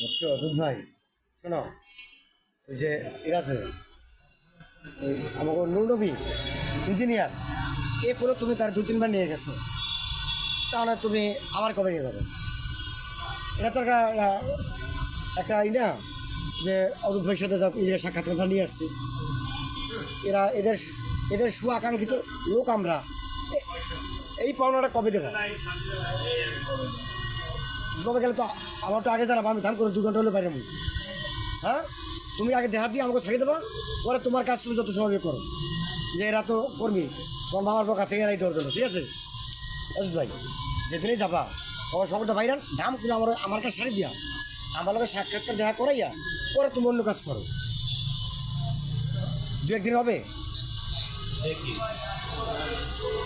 বুঝছ দুধ ভাই। শোনো, ওই যে এরা আছে আমাকে নুরনবী, ইঞ্জিনিয়ার, এ করে তুমি তার দু তিনবার নিয়ে গেছো। তাহলে তুমি আবার কবে নিয়ে যাবে? এটা তো একটা একটা ই না, যে অদূত সাথে যা- এই নিয়ে আসছি। এরা এদের এদের সুআকাঙ্ক্ষিত লোক আমরা। এই পাওনাটা কবে দেবো? কবে গেলে তো আমার তো আগে জানাব আমি ধান করে দু ঘণ্টা হলে আমি হ্যাঁ? তুমি আগে দেহাত দিয়ে আমাকে ছেড়ে দেবা পরে তোমার কাজ তুমি যত সময় করো। যে এরা তো কর্মী তোমার মামার পক্ষ থেকে এরাই ধরে ঠিক আছে? অজিত ভাই যেদিনই যাবা আমার সকলটা ভাইরান দাম করে আমার আমার কাছে সারি দিয়া। আমার লোকের সাক্ষাৎকার দেখা করাইয়া পরে তুমি অন্য কাজ করো। দু একদিন হবে?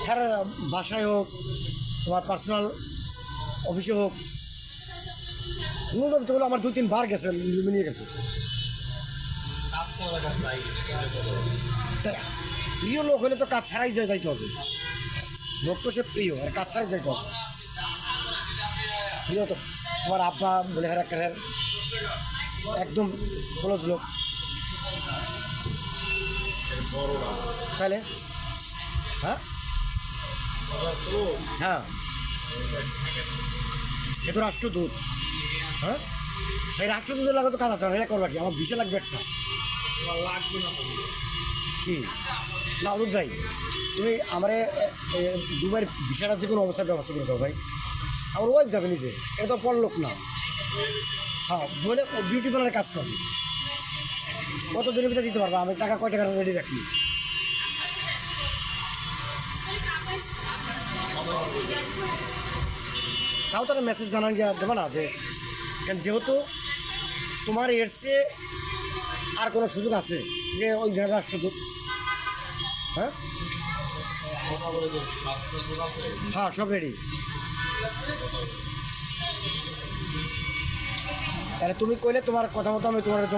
হ্যাঁ বাসায় হোক তোমার পার্সোনাল অফিসে হোক তো আমার দুই তিন বার গেছে নিয়ে গেছে। প্রিয় লোক হলে তো কাজ ছাড়াই যায় যাইতে হবে। লোক তো সে প্রিয়, আর কাজ ছাড়াই যাইতে হবে। প্রিয় তো, আমার আব্বা, বলে হ্যাঁ হ্যাঁ। একদম ক্লোজ লোক। তাহলে? হ্যাঁ? হ্যাঁ। সে তো রাষ্ট্রদূত। হ্যাঁ? এই রাষ্ট্রদূতের লাগে তো কাজ আছে এটা করবা কি? আমার ভিসা লাগবে একটা। কি? না অনুদ ভাই, তুমি আমার দুবার ভিসাটা যে কোনো অবস্থায় ব্যবস্থা করে দাও ভাই। আমার ওয়াইফ যাবে নিজে এটা তো পর লোক না। হ্যাঁ বলে বিউটি পার্লারে কাজ করবে। কত দিনের ভিতরে দিতে পারব? আমি টাকা কয় টাকা রেডি রাখি তাও তারা মেসেজ জানান গিয়া দেবা না যে, কারণ যেহেতু তোমার এর আর কোনো সুযোগ আছে যে ওই রাষ্ট্রদূত হ্যাঁ? হ্যাঁ সব রেডি তাহলে তুমি কইলে তোমার কথা মতো আমি তোমার